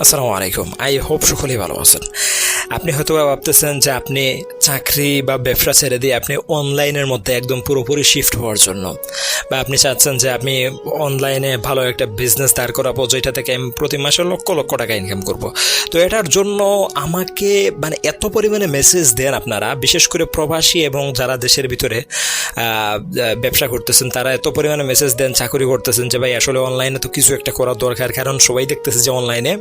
আসসালামু আলাইকুম। I hope সকলেই ভালো আছেন। আপনি হয়তো ভাবতেছেন যে আপনি চাকরি বা ব্যবসা ছেড়ে দিয়ে আপনি অনলাইনের মধ্যে একদম পুরোপুরি শিফট হওয়ার জন্য। বা আপনি চাচ্ছেন যে আপনি অনলাইনে ভালো একটা বিজনেস দাঁড় করাবো, যেটা থেকে আমি প্রতি মাসে লক্ষ লক্ষ টাকা ইনকাম করব। তো এটার জন্য আমাকে মানে এত পরিমাণে মেসেজ দেন আপনারা, বিশেষ করে প্রবাসী এবং যারা দেশের ভিতরে ব্যবসা করতেছেন, তারা এত পরিমাণে মেসেজ দেন, চাকরি করতেছেন যে ভাই আসলে অনলাইনে তো কিছু একটা করা দরকার। কারণ সবাই দেখতেছে যে অনলাইনে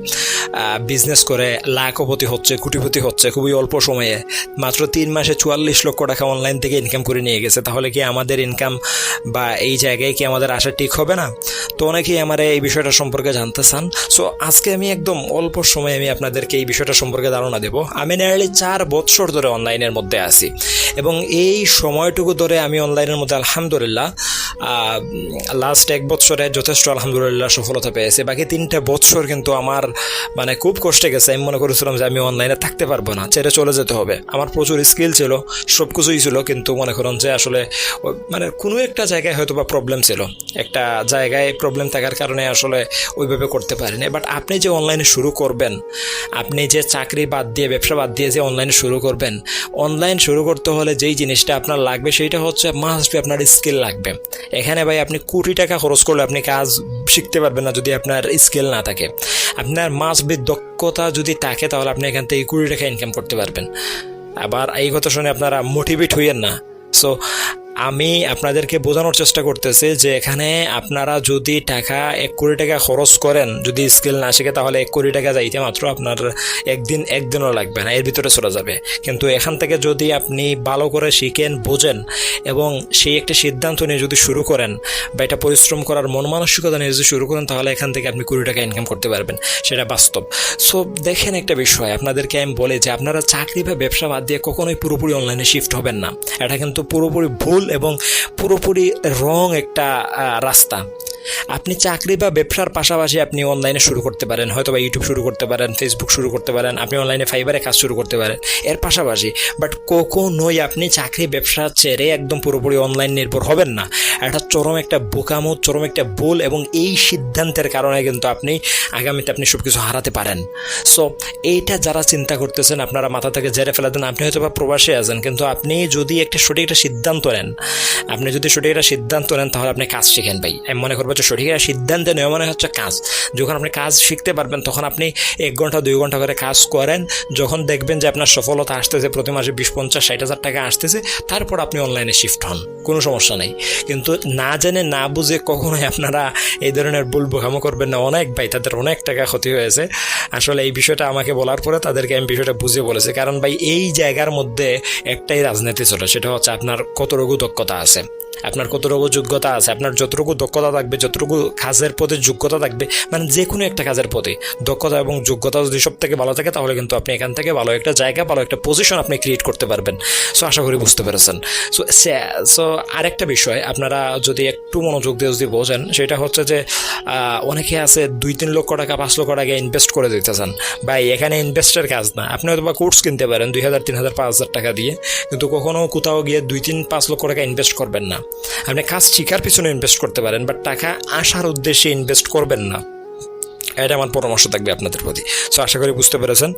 বিজনেস করে লাখপতি হচ্ছে, কোটিপতি হচ্ছে, খুবই অল্প সময়ে। মাত্র তিন মাসে চুয়াল্লিশ লক্ষ টাকা অনলাইন থেকে ইনকাম করে নিয়ে গেছে। তাহলে কি আমাদের ইনকাম বা এই জায়গায় কি আমাদের আশা ঠিক হবে না? তো অনেকেই আমার এই বিষয়টা সম্পর্কে জানতে চান। সো আজকে আমি একদম অল্প সময়ে আমি আপনাদেরকে এই বিষয়টা সম্পর্কে ধারণা দেবো। আমি নিয়ারলি চার বছর ধরে অনলাইনের মধ্যে আছি। এবং এই সময়টুকু ধরে আমি অনলাইনের মধ্যে আলহামদুলিল্লাহ লাস্ট এক বছরে যথেষ্ট আলহামদুলিল্লাহ সফলতা পেয়েছি। বাকি তিনটে বছর কিন্তু আমার মানে খুব কষ্টে গেছে। আমি মনে করেছিলাম যে আমি অনলাইনে থাকতে পারব না, ছেড়ে চলে যেতে হবে। আমার প্রচুর স্কিল ছিল সব কিছুই ছিল, কিন্তু মনে করুন যে আসলে মানে কোনো একটা জায়গায় হয়তো বা প্রবলেম ছিল। একটা জায়গায় প্রবলেম থাকার কারণে আসলে ওইভাবে করতে পারিনি। বাট আপনি যে অনলাইনে শুরু করবেন, আপনি যে চাকরি বাদ দিয়ে, ব্যবসা বাদ দিয়ে যে অনলাইনে শুরু করবেন অনলাইন শুরু করতে হলে যেই জিনিসটা আপনার লাগবে, সেইটা হচ্ছে মাস্ট আপনার স্কিল লাগবে। এখানে ভাই আপনি কোটি টাকা খরচ করলে আপনি কাজ শিখতে পারবেন না যদি আপনার স্কিল না থাকে। আপনার বি দক্ষতা যদি থাকে, তাহলে আপনি এখান থেকে কুড়ি টাকা ইনকাম করতে পারবেন। আবার এই কথা শুনে আপনারা মোটিভেট হইয়েন না। সো আমি আপনাদেরকে বোঝানোর চেষ্টা করতেছি যে এখানে আপনারা যদি টাকা এক কোটি টাকা খরচ করেন, যদি স্কিল না শিখে, তাহলে এক কোটি টাকা যাইতে মাত্র আপনার একদিন, একদিনও লাগবে না, এর ভিতরে চলে যাবে। কিন্তু এখান থেকে যদি আপনি ভালো করে শিখেন, বোঝেন এবং সেই একটা সিদ্ধান্ত নিয়ে যদি শুরু করেন বা এটা পরিশ্রম করার মন মানসিকতা নিয়ে যদি শুরু করেন, তাহলে এখান থেকে আপনি কুড়ি টাকা ইনকাম করতে পারবেন। সেটা বাস্তব। সো দেখেন একটা বিষয়, আপনাদেরকে আমি বলে যে আপনারা চাকরি বা ব্যবসা বাদ দিয়ে কখনোই পুরোপুরি অনলাইনে শিফট হবেন না। এটা কিন্তু পুরোপুরি ভুল এবং পুরোপুরি রং একটা রাস্তা। আপনি চাকরি বা ব্যবসার পাশাপাশি আপনি অনলাইনে শুরু করতে পারেন, হয়তো বা ইউটিউব শুরু করতে পারেন ফেসবুক শুরু করতে পারেন, আপনি অনলাইনে ফাইবারে কাজ শুরু করতে পারেন, এর পাশাপাশি। বাট কখনোই আপনি চাকরি ব্যবসা ছেড়ে একদম পুরোপুরি অনলাইন নির্ভর হবেন না। এটা চরম একটা বোকামো, চরম একটা ভুল এবং এই সিদ্ধান্তের কারণে কিন্তু আপনি আগামীতে আপনি সব কিছু হারাতে পারেন। সো এইটা যারা চিন্তা করতেছেন, আপনারা মাথা থেকে জেরে ফেলে দেন, আপনি হয়তো বা প্রবাসে আছেন, কিন্তু আপনি যদি একটা সঠিক একটা সিদ্ধান্ত নেন, আপনি যদি সঠিক একটা সিদ্ধান্ত নেন, তাহলে আপনি কাজ শিখেন ভাই। আমি মনে করব যে সঠিক একটা সিদ্ধান্ত নেওয়া মানে হচ্ছে কাজ। যখন আপনি কাজ শিখতে পারবেন, তখন আপনি এক ঘণ্টা, দুই ঘণ্টা করে কাজ করেন। যখন দেখবেন যে আপনার সফলতা আসতেছে, প্রতি মাসে বিশ, পঞ্চাশ, ষাট হাজার টাকা আসতেছে, তারপর আপনি অনলাইনে শিফট হন। কোনো সমস্যা নেই। কিন্তু না জেনে, না বুঝে কখনোই আপনারা এই ধরনের ভুল বোকামো করবেন না। অনেক ভাই, তাদের অনেক টাকা ক্ষতি হয়েছে। আসলে এই বিষয়টা আমাকে বলার পরে তাদেরকে আমি বিষয়টা বুঝিয়ে বলেছি। কারণ ভাই, এই জায়গার মধ্যে একটাই রাজনীতি চলে, সেটা হচ্ছে আপনার কতটুকু দক্ষতা আছে। আপনার কতটুকু যোগ্যতা আছে, আপনার যতটুকু দক্ষতা থাকবে, যতটুকু কাজের প্রতি যোগ্যতা থাকবে মানে যে কোনো একটা কাজের প্রতি দক্ষতা এবং যোগ্যতা যদি সব থেকে ভালো থাকে, তাহলে কিন্তু আপনি এখান থেকে ভালো একটা জায়গা, ভালো একটা পজিশন আপনি ক্রিয়েট করতে পারবেন। সো আশা করি বুঝতে পেরেছেন। সো সো আরেকটা বিষয়, আপনারা যদি একটু মনোযোগ দিয়ে যদি বোঝেন, সেটা হচ্ছে যে অনেকে আছে দুই তিন লক্ষ টাকা, পাঁচ লক্ষ টাকা ইনভেস্ট করে দিতেছেন ভাই, এখানে ইনভেস্টের কাজ না। আপনি হয়তো বা কোর্স কিনতে পারেন, দুই হাজার, তিন হাজার, পাঁচ হাজার টাকা দিয়ে, কিন্তু কখনো কোথাও গিয়ে দুই তিন, পাঁচ লক্ষ টাকা ইনভেস্ট করবেন না। আপনি কাজ শিকার পিছনে ইনভেস্ট করতে পারেন বাট টাকা আসার উদ্দেশ্যে ইনভেস্ট করবেন না। এটা আমার পরামর্শ থাকবে আপনাদের প্রতি। সো আশা করি বুঝতে পেরেছেন।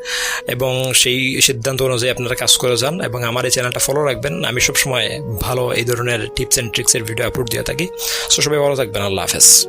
এবং সেই সিদ্ধান্ত অনুযায়ী আপনারা কাজ করে যান এবং আমার এই চ্যানেলটা ফলো রাখবেন। আমি সবসময় ভালো এই ধরনের টিপস অ্যান্ড ট্রিক্সের ভিডিও আপলোড দিয়ে থাকি। সো সবাই ভালো থাকবেন। আল্লাহ হাফেজ।